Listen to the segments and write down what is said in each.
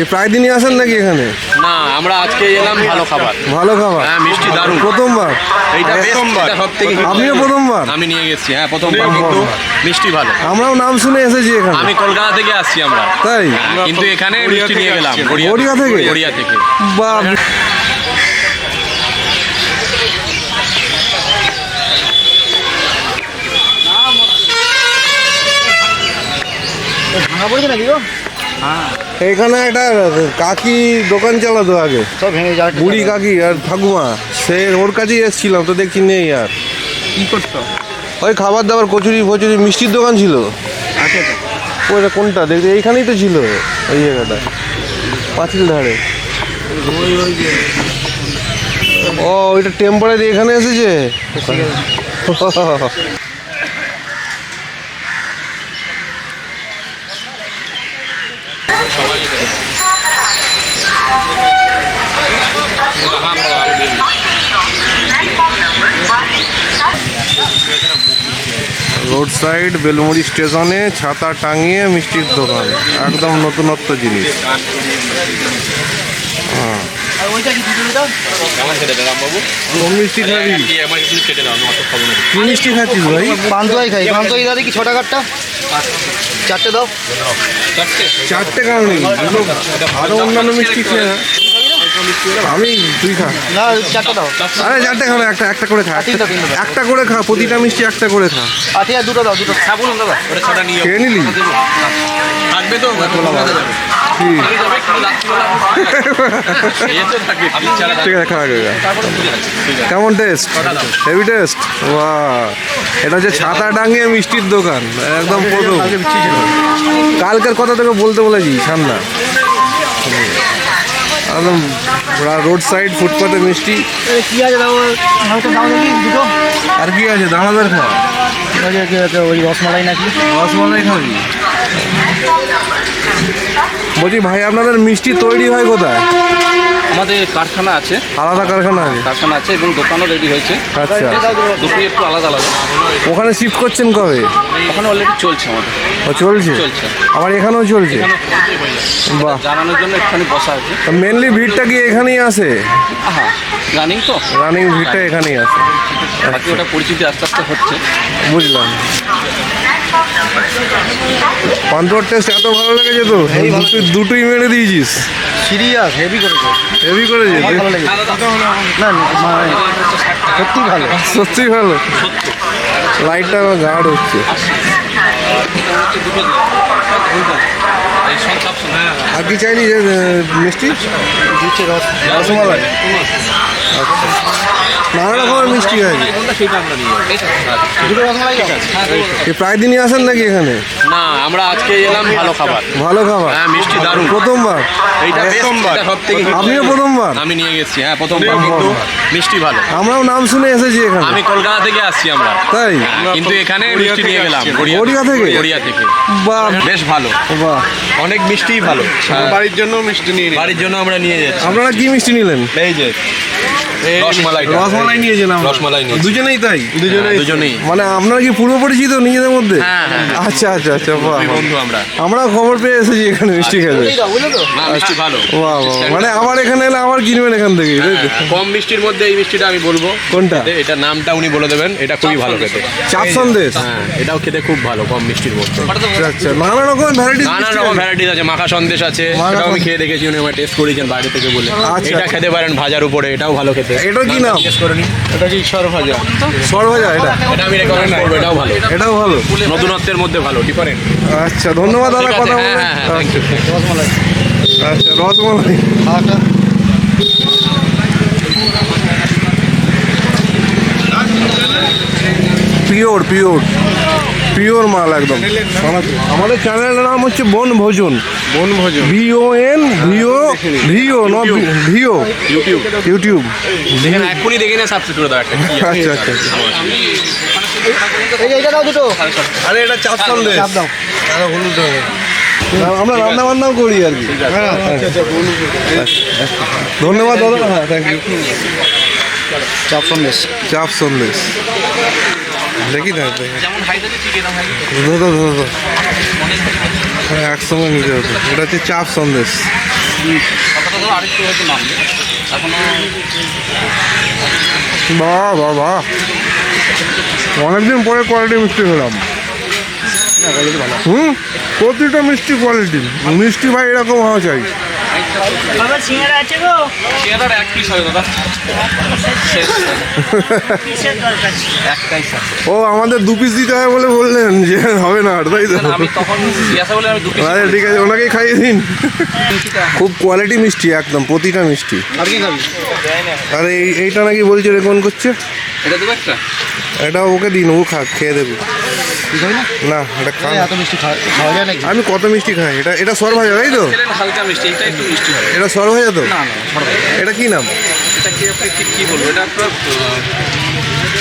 এই প্রায় দিনই আসেন নাকি এখানে? না আমরা আজকে এলাম ভালো খাবার। ভালো খাবার? হ্যাঁ মিষ্টি দারুণ। প্রথমবার? এইটা প্রথমবার। আপনিও প্রথমবার? আমি নিয়ে গেছি হ্যাঁ প্রথমবার। কিন্তু মিষ্টি ভালো। আমরাও নাম শুনে এসেছি এখানে। আমি কলকাতা থেকে আসছি আমরা। তাই? কিন্তু এখানে মিষ্টি নিয়ে গেলাম গড়িয়া থেকে? গড়িয়া থেকে। বা এখানে একটা কাকি দোকান চালাতো আগে। সব ভেঙে যাওয়ার বুড়ি কাকি আর ঠাকুমা সে ওর কাছেই এসেছিলাম তো দেখছি নেই আর। কি করতো ওই খাবার দাবার কচুরি ফচুরি মিষ্টির দোকান ছিল। আছে ওইটা কোনটা? দেখতে এইখানেই তো ছিল ওই জায়গাটা। পাঁচিল ধারে। ও ওইটা টেম্পারারি এখানে এসেছে? রোড সাইড বেলমুড়ি স্টেশনে ছাতা টাঙিয়ে মিষ্টির দোকান। একদম নতুনত্ব জিনিস। আর ওইটা কি দুটো দাও কেমন খেতে পেলাম বাবু মিষ্টি খাবি আমার কিছু কেটে দাও আমি অত খাব না কি মিষ্টি খাচ্ছিস ভাই পান্তোয়াই খাই পান্তোয়াই টাকারটা চারটে দাও চারটে চারটে কারণে আরও অন্যান্য মিষ্টি খেয়ে আমি তুই খা না চারটে দাও আরে চারটে খা না, একটা একটা করে খা একটা করে খা প্রতিটা মিষ্টি একটা করে খা আর দুটো দাও দুটো খাব না দাদা ওটা ছটা নিয়ে খেয়ে নিলি থাকবে তো ঠিক আছে। কেমন টেস্ট হেভি টেস্ট বা এটা হচ্ছে ছাতা ডাঙিয়ে মিষ্টির দোকান একদম প্রথম। কালকের কথা তোকে বলতে বলেছি সামনা একদম রোড সাইড ফুটপাতে মিষ্টি। কি আছে আর কি আছে? দানাদার খা ওই যে- যে- যে ওই রসমালাই নাকি? রসমালাই খাবি? বলছি ভাই আপনাদের মিষ্টি তৈরি হয় কোথায়? আমাদের কারখানা আছে। আলাদা কারখানা আছে? কারখানা আছে এবং দোকানও রেডি হয়েছে। আচ্ছা। দুটোই একটু আলাদা আলাদা। ওখানে শিফট করছেন কবে? ওখানে অলরেডি চলছে আমাদের। ও চলছে? চলছে। আবার এখানেও চলছে? বাহ। জানানোর জন্য একটুখানি বসা আছে। মেনলি ভিড়টা কি এখানেই আসে হ্যাঁ জানিং তো। রানিং ভিড়টা এখানেই আসে বাকি ওটা পরিচিতি আস্তে আস্তে হচ্ছে। বুঝলাম। পান্তোয়ার টেস্ট এত ভালো লেগেছে তো দুটোই দুটোই মেরে দিয়েছিস। সিরিয়াস হেভি করেছে। হেভি করেছে? না মানে সত্যি ভালো। সত্যি ভালো? লাইটটা আমার গাঢ় হচ্ছে। আর কি চাইলি মিষ্টি? দিচ্ছে রস রসমালাই নানা রকমের মিষ্টি আছে। দাও এই প্রায় দিনই আসেন নাকি এখানে? না আমরা আজকে এলাম ভালো খাবার। ভালো খাবার? হ্যাঁ মিষ্টি দারুণ। প্রথমবার? এইটা প্রথমবার। সব থেকে আপনিও প্রথমবার? আমি নিয়ে গেছি হ্যাঁ প্রথমবার কিন্তু মিষ্টি ভালো। আমরাও নাম শুনে এসেছি এখানে। আমি কলকাতা থেকে আসছি আমরা। তাই? কিন্তু এখানে মিষ্টি নিয়ে গেলাম গড়িয়া থেকে? গড়িয়া থেকে। বাহ। বেশ ভালো। বাহ। অনেক মিষ্টিই ভালো। বাড়ির জন্য মিষ্টি নিয়ে বাড়ির জন্য আমরা নিয়ে যাচ্ছি। আপনারা কি মিষ্টি নিলেন? এই যে রসমালাই রসমালাই নিয়েছেন আমরা। রসমালাই নিয়েছি। দুজনেই তাই? দুজনেই। দুজনেই। মানে আপনারা কি পূর্ব পরিচিত নিজেদের মধ্যে? হ্যাঁ, হ্যাঁ। আচ্ছা আচ্ছা আচ্ছা বাহ। বন্ধু আমরা। আমরা খবর পেয়ে এসেছি এখানে মিষ্টি খেতে। এই দাও বুঝলে তো? না মিষ্টি ভালো। বাহ বাহ মানে আবার এখানে এলে আবার কিনবেন এখান থেকে কম মিষ্টির মধ্যে এই মিষ্টিটা আমি বলব। কোনটা? এটা নামটা উনি বলে দেবেন এটা খুবই ভালো খেতে। চাপ সন্দেশ হ্যাঁ এটাও খেতে খুব ভালো কম মিষ্টির মধ্যে। আচ্ছা নানা রকম ভ্যারাইটিস নানান রকম ভ্যারাইটিস আছে মাখা সন্দেশ আছে সেটাও আমি খেয়ে দেখেছি উনি আমার টেস্ট করেছেন বাইরে থেকে বলে। আচ্ছা। এটা খেতে পারেন ভাজার উপরে এটাও ভালো খেতে। এটার কি নাম? এটা কি সর সরভাজা এটা? এটা আমি রেকমেন্ড করব এটাও ভালো। এটাও ভালো? নতুনত্বের মধ্যে ভালো ডিফারেন্ট আচ্ছা ধন্যবাদ দাদা কথা হ্যাঁ বলে। হ্যাঁ হ্যাঁ থ্যাংক ইউ রসমালাই আচ্ছা রসমালাই। খাওয়াটা পিওর পিওর। পিওর মাল একদম। আমাদের চ্যানেলের নাম হচ্ছে বন ভোজন বন ভোজন ভিও এন ভিও ভিও নট ভিও। ইউটিউব। ইউটিউব। দেখেন এক্ষুনি দেখে না সাবস্ক্রাইব করে দাও একটা। আচ্ছা আচ্ছা এই এইটা দাও দুটো। আরে এটা চাপ সন্দেশ চাপ দাও। আমরা রান্না বান্নাও করি আর কি। হ্যাঁ, ধন্যবাদ দাদা। হ্যাঁ থ্যাংক ইউ চাপ সন্দেশ চাপ সন্দেশ দেখি না। যেমন হাইট আছে ঠিক এরকম হাইট ধরো ধরো ধরো ধরো। হ্যাঁ একসঙ্গে নিতে হবে এটা হচ্ছে চাপ সন্দেশ। কথাটা তো আরেকটু হয়তো নামবে। এখনও বাহ বাহ বাহ। অনেকদিন পরে কোয়ালিটি মিষ্টি খেলাম। হুম? প্রতিটা মিষ্টি কোয়ালিটি মিষ্টি ভাই এরকম হওয়া চাই। বাবা সিঙ্গারা আছে গো। চেয়ারের এক পিস হবে দাদা। একটাই ও আমাদের দু পিস দিতে হয় বলে বললেন যে হবে না আর তাই তো। আমি তখন জিজ্ঞাসা বলে আমি দু পিস আরে ঠিক আছে ওনাকেই খাইয়ে দিন। খুব কোয়ালিটি মিষ্টি একদম প্রতিটা মিষ্টি। আর কি খাবি? আর এই এইটা নাকি বলছে রেকমেন্ড করছে? এটা দেবো একটা? এটা ওকে দিন ও খা খেয়ে দেবে। না? না এটা খা এত মিষ্টি খাওয়া যায় নাকি? আমি কত মিষ্টি খাই? এটা এটা সর ভাজা তাই তো? হালকা মিষ্টি এটা একটু মিষ্টি হবে। এটা সর ভাজা তো? না না এটা কি নাম? এটা কি আপনি কি কি বলব? এটা আপনার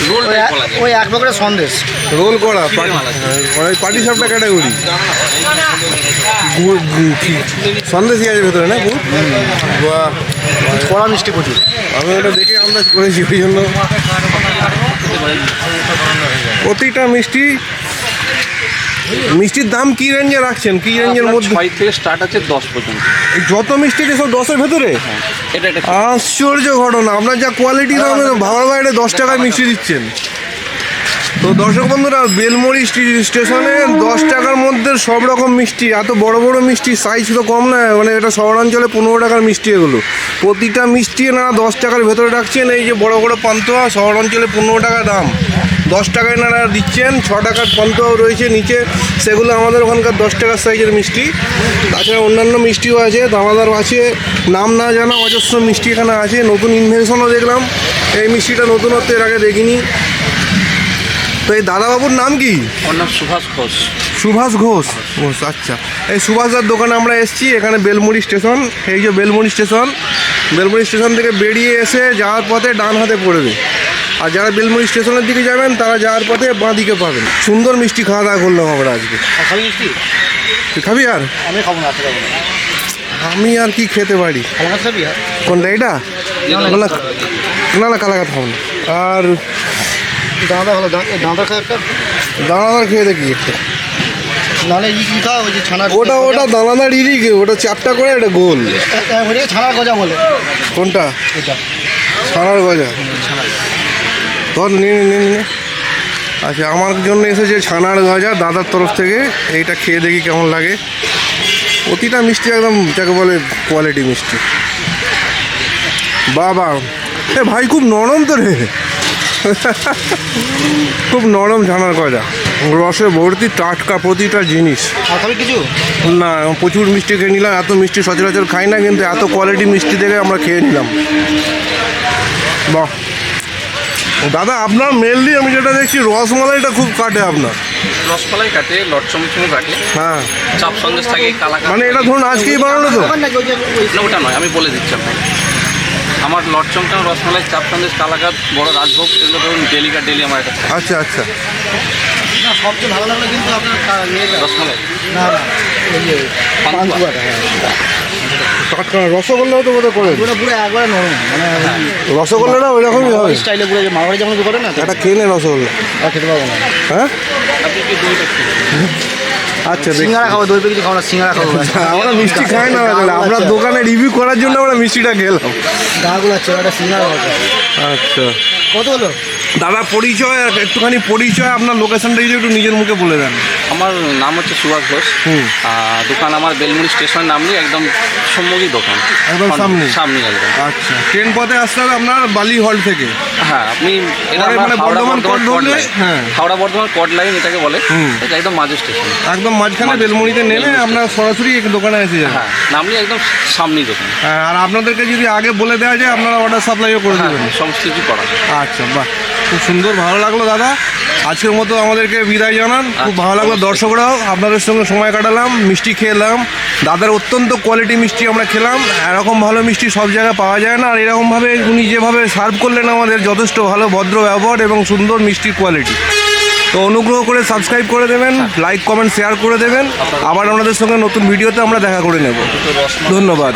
রোল ওই এক- ওই এক প্রকারের সন্দেশ। রোল করা মালা। মানে পাটি সাপটা ক্যাটাগরি। সন্দেশ আছে ভেতরে না গুড়? বাহ। কড়া মিষ্টি প্রচুর আমি ওটা দেখে আন্দাজ করেছি ওই জন্য। প্রতিটা মিষ্টি মিষ্টির দাম কি রেঞ্জে রাখছেন? কি রেঞ্জের মধ্যে? ছয় থেকে স্টার্ট আছে দশ পর্যন্ত। যত মিষ্টি আছে সব দশের ভেতরে? এটা আশ্চর্য ঘটনা। আপনার যা কোয়ালিটি দাম ভাবার বাইরে দশ টাকায় মিষ্টি দিচ্ছেন। তো দর্শক বন্ধুরা বেলমড়ি স্টি- স্টেশনে দশ টাকার মধ্যে সব রকম মিষ্টি, এত বড় বড় মিষ্টি সাইজ তো কম না মানে এটা শহরাঞ্চলে পনেরো টাকার মিষ্টি এগুলো। প্রতিটা মিষ্টি না দশ টাকার ভেতরে রাখছেন, এই যে বড় বড় পান্তুয়া, শহরাঞ্চলে পনেরো টাকা দাম। দশ টাকায় নারা দিচ্ছেন, ছ টাকার পান্তুয়াও রয়েছে নিচে, সেগুলো আমাদের ওখানকার দশ টাকার সাইজের মিষ্টি। তাছাড়া অন্যান্য মিষ্টিও আছে, দামাদার আছে, নাম না জানা অজস্র মিষ্টি এখানে আছে, নতুন ইনভেনশনও দেখলাম। এই মিষ্টিটা নতুনত্ব এর আগে দেখিনি। তো এই দাদাবাবুর নাম কি? ওর নাম সুভাষ ঘোষ। সুভাষ ঘোষ। ঘোষ আচ্ছা। এই সুভাষদার দোকানে আমরা এসেছি এখানে বেলমুড়ি স্টেশন। এই যে বেলমুড়ি স্টেশন বেলমুড়ি স্টেশন থেকে বেরিয়ে এসে যাওয়ার পথে ডান হাতে পড়বে। আর যারা বেলমুড়ি স্টেশনের দিকে যাবেন তারা যাওয়ার পথে বাঁ দিকে পাবেন। সুন্দর মিষ্টি খাওয়া দাওয়া করলাম আমরা আজকে। তুই খাবি আর? আমি খাব না আমি আর কি খেতে পারি? কোনটা এটা না না না না কালাকাত খাব না। আর দাঁড়া ভালো দাঁড়া খা একটা। দানাদার খেয়ে দেখি একটু। ই কি ওটা ওটা দানাদার ইরিক ওটা চারটা করে এটা গোল। ওটাকে ছানার গজা বলে। কোনটা? এটা। ছানার গজা। ধর নিয়ে নে, নিয়ে আচ্ছা আমার জন্য এসেছে ছানার গজা দাদার তরফ থেকে। এইটা খেয়ে দেখি কেমন লাগে। প্রতিটা মিষ্টি একদম যাকে বলে কোয়ালিটি মিষ্টি। বাবা এ ভাই খুব নরম তো রে। খুব নরম ছানার গজা রসে ভর্তি টাটকা প্রতিটা জিনিস। কিছু? না প্রচুর মিষ্টি খেয়ে নিলাম এত মিষ্টি সচরাচর খাই না কিন্তু এত কোয়ালিটি মিষ্টি দেখে আমরা খেয়ে নিলাম। বাহ। দাদা আপনার মেনলি আমি যেটা দেখছি রসমালাইটা খুব কাটে আপনার। রসমালাই কাটে কাটে। হ্যাঁ। চাপ সন্দেশ থাকে কালাকাত মানে এটা ধরুন আজকেই বানানো তো? ওটা নয় আমি বলে দিচ্ছি আপনাকে। আমার লট চমচম রসমালাই চাপ সন্দেশ কালাকাত বড় রাজভোগ এগুলো ধরুন ডেলিকা ডেলি আমার থাকে। আচ্ছা আচ্ছা। না সবচেয়ে ভালো লাগল কিন্তু আপনার রসমালাই? না না হ্যাঁ। টাটকা রসগোল্লাও তো বোধহয় করে পুরো পুরো একবারে নরম মানে রসগোল্লাটা ওই রকমই হবে। স্টাইলে পুরো যে মারবাড়ি যেমন করে না নে রসগোল্লা। আর খেতে পারব না। হ্যাঁ? আপনি কি দইটা খেয়ে আচ্ছা দেখি। সিঙ্গারা খাব দই কিছু খাব না সিঙ্গারা খাব আমরা মিষ্টি খাই না তাহলে। দোকানে রিভিউ করার জন্য আমরা মিষ্টিটা গাগুলো সিঙ্গারা আচ্ছা। কত হলো? দাদা পরিচয় একটুখানি পরিচয় আপনার লোকেশনটা যদি একটু নিজের মুখে বলে দেন। আমার নাম হচ্ছে সুভাষ ঘোষ। দোকান আমার বেলমুড়ি স্টেশন নামনি একদম সম্মুখী দোকান। একদম সামনে? সামনে একদম। আচ্ছা। ট্রেন পথে আসতে হবে আপনার বালি হল থেকে? হ্যাঁ আপনি এটা মানে হাওড়া বর্ধমান কট ধরলে, লাইন হ্যাঁ। হাওড়া বর্ধমান কট লাইন এটাকে বলে। এটা একদম মাঝে স্টেশন। একদম মাঝখানে মাঝ- বেলমুড়িতে নেমে আপনার সরাসরি দোকানে এসে যাবেন হ্যাঁ নামনি একদম সামনেই দোকান। হ্যাঁ, আর আপনাদেরকে যদি আগে বলে দেওয়া যায় আপনারা অর্ডার সাপ্লাইও করে হ্যাঁ দেবেন। সমস্ত কিছু করা। আচ্ছা বাহ। খুব সুন্দর ভালো লাগল দাদা। আজকের মতো আমাদেরকে বিদায় জানান। খুব ভালো লাগল দর্শকরাও। আপনাদের সঙ্গে সময় কাটালাম মিষ্টি খেলাম। দাদার অত্যন্ত কোয়ালিটি মিষ্টি আমরা খেলাম। এরকম ভালো মিষ্টি সব জায়গায় পাওয়া যায় না। আর এরকমভাবে উনি যেভাবে সার্ভ করলেন আমাদের যথেষ্ট ভালো ভদ্র ব্যবহার এবং সুন্দর মিষ্টির কোয়ালিটি তো অনুগ্রহ করে সাবস্ক্রাইব করে দেবেন লাইক কমেন্ট শেয়ার করে দেবেন। আবার আপনাদের সঙ্গে নতুন ভিডিওতে আমরা দেখা করে নেব। ধন্যবাদ।